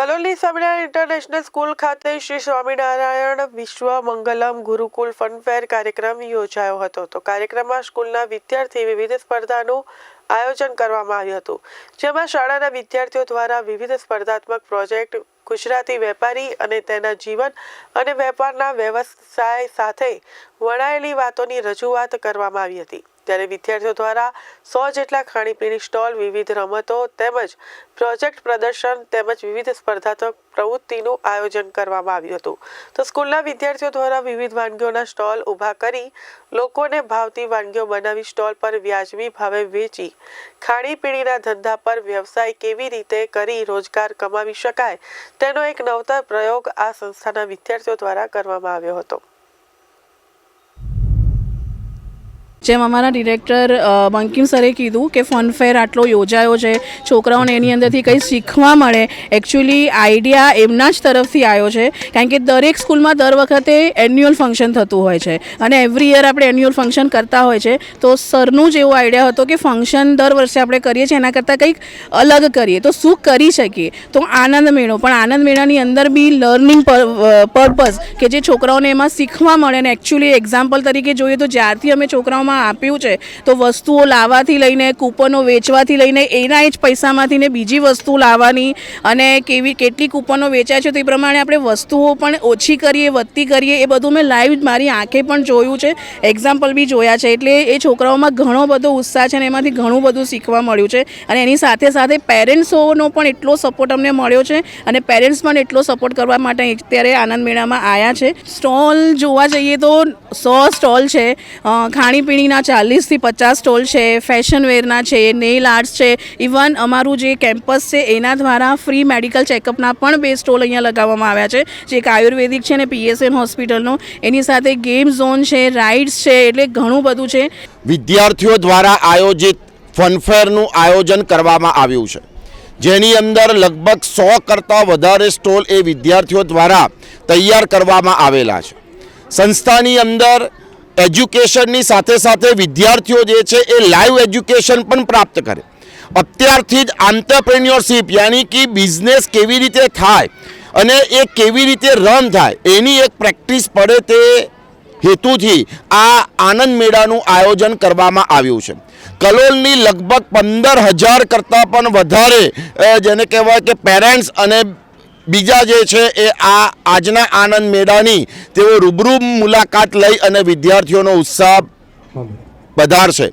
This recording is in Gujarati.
કલોલની સ્વામિનારાયણ ઇન્ટરનેશનલ સ્કૂલ ખાતે શ્રી સ્વામિનારાયણ વિશ્વ મંગલમ ગુરુકુલ ફનફેર કાર્યક્રમ યોજાયો હતો. તો કાર્યક્રમમાં સ્કૂલના વિદ્યાર્થી વિવિધ સ્પર્ધાનું આયોજન કરવામાં આવ્યું હતું. જેમાં શાળાના વિદ્યાર્થીઓ દ્વારા વિવિધ સ્પર્ધાત્મક પ્રોજેક્ટ, ગુજરાતી વેપારી અને તેના જીવન અને વેપારના વ્યવસાય સાથે વણાયેલી વાતોની રજૂઆત કરવામાં આવી હતી. ત્યારે વિદ્યાર્થીઓ દ્વારા સો જેટલા ખાણીપીણી સ્ટોલ, વિવિધ રમતો તેમજ પ્રોજેક્ટ પ્રદર્શન તેમજ વિવિધ સ્પર્ધાત્મક પ્રવૃત્તિનું આયોજન કરવામાં આવ્યું હતું. તો સ્કૂલના વિદ્યાર્થીઓ દ્વારા વિવિધ વાનગીઓના સ્ટોલ ઊભા કરી લોકોને ભાવતી વાનગીઓ બનાવી સ્ટોલ પર વ્યાજબી ભાવે વેચી ખાણીપીણીના ધંધા પર વ્યવસાય કેવી રીતે કરી રોજગાર કમાવી શકાય તેનો એક નવતર પ્રયોગ આ સંસ્થાના વિદ્યાર્થીઓ દ્વારા કરવામાં આવ્યો હતો. જેમ અમારા ડિરેક્ટર બંકિમ સરે કીધું કે ફનફેર આટલો યોજાયો છે, છોકરાઓને એની અંદરથી કંઈ શીખવા મળે. એકચ્યુઅલી આઈડિયા એમના જ તરફથી આવ્યો છે. કારણ કે દરેક સ્કૂલમાં દર વખતે એન્યુઅલ ફંક્શન થતું હોય છે. અને એવરી યર આપણે એન્યુઅલ ફંક્શન કરતા હોય છે. તો સરનું જ એવો આઈડિયા હતો કે ફંક્શન દર વર્ષે આપણે કરીએ છીએ, એના કરતાં કંઈક અલગ કરીએ. તો શું કરી શકીએ? તો આનંદ મેળો. પણ આનંદ મેળાની અંદર બી લર્નિંગ પર્પઝ કે જે છોકરાઓને એમાં શીખવા મળે. ને એકચ્યુઅલી એક્ઝામ્પલ તરીકે જોઈએ તો જ્યારથી અમે છોકરાઓમાં આપ્યું છે. તો વસ્તુઓ લાવવાથી લઈને કૂપનો વેચવાથી લઈને એના જ પૈસામાંથી ને બીજી વસ્તુ લાવવાની અને કેવી કેટલી કૂપનો વેચાય છે તે પ્રમાણે આપણે વસ્તુઓ પણ ઓછી કરીએ વધતી કરીએ એ બધું મેં લાઈવ મારી આંખે પણ જોયું છે. એક્ઝામ્પલ બી જોયા છે. એટલે એ છોકરાઓમાં ઘણો બધો ઉત્સાહ છે અને એમાંથી ઘણું બધું શીખવા મળ્યું છે. અને એની સાથે સાથે પેરેન્ટ્સોનો પણ એટલો સપોર્ટ અમને મળ્યો છે અને પેરેન્ટ્સ પણ એટલો સપોર્ટ કરવા માટે અત્યારે આનંદ મેળામાં આવ્યા છે. સ્ટોલ જોવા જઈએ તો સો સ્ટોલ છે. અ, ખાણીપીણીના ચાલીસથી પચાસ સ્ટોલ છે ફેશન વેરના છે નેઇલ આર્ટ્સ છે. ઇવન અમારું જે કેમ્પસ છે, એના દ્વારા ફ્રી મેડિકલ ચેકઅપના પણ બે સ્ટોલ અહીંયા લગાવવામાં આવ્યા છે. જે એક આયુર્વેદિક છે ને પીએસએન હોસ્પિટલનો એની સાથે ગેમ ઝોન છે રાઇડ્સ છે, એટલે ઘણું બધું છે. વિદ્યાર્થીઓ દ્વારા આયોજિત ફનફેરનું આયોજન કરવામાં આવ્યું છે. જેની અંદર લગભગ સો કરતાં વધારે સ્ટોલ એ વિદ્યાર્થીઓ દ્વારા તૈયાર કરવામાં આવેલા છે. સંસ્થાની અંદર એજ્યુકેશનની સાથે સાથે વિદ્યાર્થીઓ જે છે એ લાઈવ એજ્યુકેશન પણ પ્રાપ્ત કરે. અત્યારથી જ આંતરપ્રિન્યોરશીપ, યાની કે બિઝનેસ કેવી રીતે થાય અને એ કેવી રીતે રન થાય, એની એક પ્રેક્ટિસ પડે તે હેતુથી આ આનંદ મેળાનું આયોજન કરવામાં આવ્યું છે. કલોલની લગભગ પંદર હજાર કરતાં પણ વધારે જેને કહેવાય કે પેરેન્ટ્સ અને બીજા જે છે એ આ આજના આનંદ મેળાની તેઓ રૂબરૂ મુલાકાત લઈ અને વિદ્યાર્થીઓનો ઉત્સાહ વધારશે.